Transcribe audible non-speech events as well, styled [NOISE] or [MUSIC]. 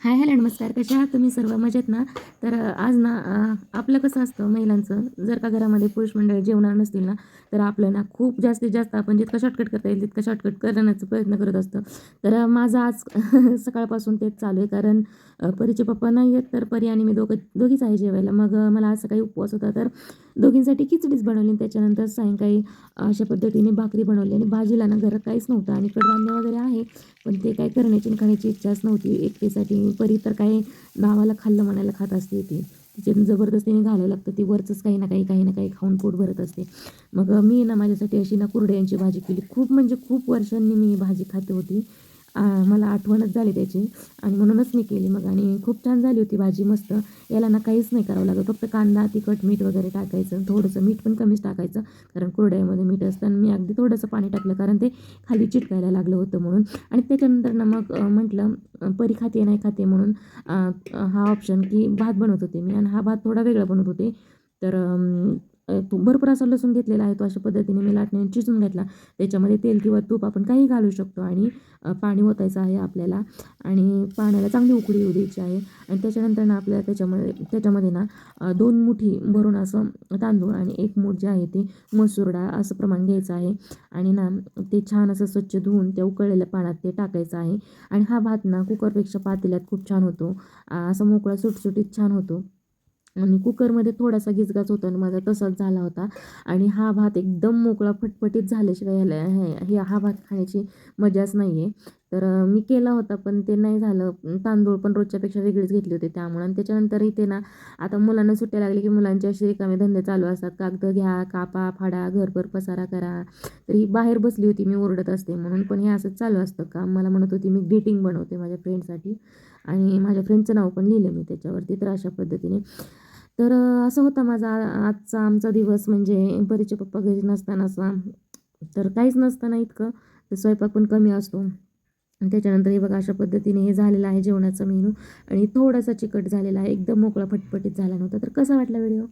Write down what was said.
Hi hello नमस्कार. कशा आहात तुम्ही? सर्व मजेत ना? तर आज ना आपलं कसं असतं महिलांचं? जर का घरामध्ये पुरुष मंडळ जेवणार नसतील ना तर आपलं ना खूप जास्तीत जास्त आपण जितकं शॉर्टकट करता येईल तितकं शॉर्टकट करण्याचा प्रयत्न करत असतो. तर माझा माझं आज [LAUGHS] सकाळपासून तेच चालू आहे. कारण परीचे पप्पा नाही आहेत तर परी आणि मी दोघं दोघीच आहे जेवायला. मग मला आज सकाळी उपवास होता. तर दोघींसाठी खिचडीच बनवली आणि त्याच्यानंतर सायंकाळी अशा पद्धतीने भाकरी बनवली आणि भाजीला ना घरात काहीच नव्हतं आणि कडधान्य वगैरे आहे पण ते काय करण्याची खाण्याची इच्छाच नव्हती. एकटीसाठी परी तर काही नावाला खाल्लं म्हणायला खात असते ती. तिचे जबरदस्तीने घालायला लागतं ती वरचंच काही ना काही काही ना काही खाऊन पोट भरत असते. मग मी ना माझ्यासाठी अशी ना कुरड्यांची भाजी केली. खूप म्हणजे खूप वर्षांनी मी भाजी खाते होती. मला आठवणच झाली त्याची. आणि म्हणूनच मी केली मग. आणि खूप छान झाली होती भाजी मस्त. याला ना काहीच नाही करावं लागत. फक्त कांदा तिखट मीठ वगैरे टाकायचं. थोडंसं मीठ पण कमीच टाकायचं. कारण कुरड्यामध्ये मीठ असतं आणि मी अगदी थोडंसं पाणी टाकलं कारण ते खाली चिटकायला लागलं होतं म्हणून. आणि त्याच्यानंतर ना मग म्हटलं परी खाते नाही खाते म्हणून हा ऑप्शन की भात बनवत होते मी. आणि हा भात थोडा वेगळा बनवत होते. तर भरपूर असा लसूण घेतलेला आहे तो अशा पद्धतीने मी लाटण्याने चिचून घेतला. त्याच्यामध्ये तेल किंवा तूप आपण काही घालू शकतो आणि पाणी ओतायचं आहे आपल्याला आणि पाण्याला चांगली उकळी येऊ द्यायची आहे. आणि त्याच्यानंतर ना आपल्याला त्याच्यामध्ये त्याच्यामध्ये ना दोन मुठी भरून असं तांदूळ आणि एक मूठ जे आहे ते मसूर डाळ असं प्रमाण घ्यायचं आहे. आणि ना ते छान असं स्वच्छ धुवून त्या उकळलेल्या पाण्यात ते टाकायचं आहे. आणि हा भात ना कुकरपेक्षा पातेल्यात खूप छान होतो. असा मोकळा सुटसुटीत छान होतो. आणि कुकरमध्ये थोडासा गिजगाच होता आणि माझा तसाच झाला होता. आणि हा भात एकदम मोकळा फटफटीत झाल्याशिवाय ह्याला हे हे हा भात खाण्याची मजाच नाही आहे तर मी केला होता पण ते नाही झालं. तांदूळ पण रोजच्यापेक्षा वेगळेच घेतले होते त्यामुळे आणि त्याच्यानंतर इथे ना आता मुलांना सुट्ट्या लागली की मुलांचे असे रिकामे धंदे चालू असतात. कागद घ्या कापा फाडा घरभर पसारा करा. तर ही बाहेर बसली होती मी ओरडत असते म्हणून. पण हे असंच चालू असतं का? मला म्हणत होती मी ग्रीटिंग बनवते माझ्या फ्रेंडसाठी. आणि माझ्या फ्रेंडचं नाव पण लिहिलं मी त्याच्यावरती तर अशा पद्धतीने. तर असा असं होता माझा आजचा आमचा दिवस. म्हणजे परीचे पप्पा घरी नसताना असा तर काहीच नसताना इतकं. तर स्वयंपाक पण कमी असतो. त्याच्यानंतर हे बघा अशा पद्धतीने हे झालेलं आहे जेवणाचा मेनू. आणि थोडासा चिकट झालेला आहे. एकदम मोकळा फटफटीत झाला नव्हता. तर कसा वाटला व्हिडिओ?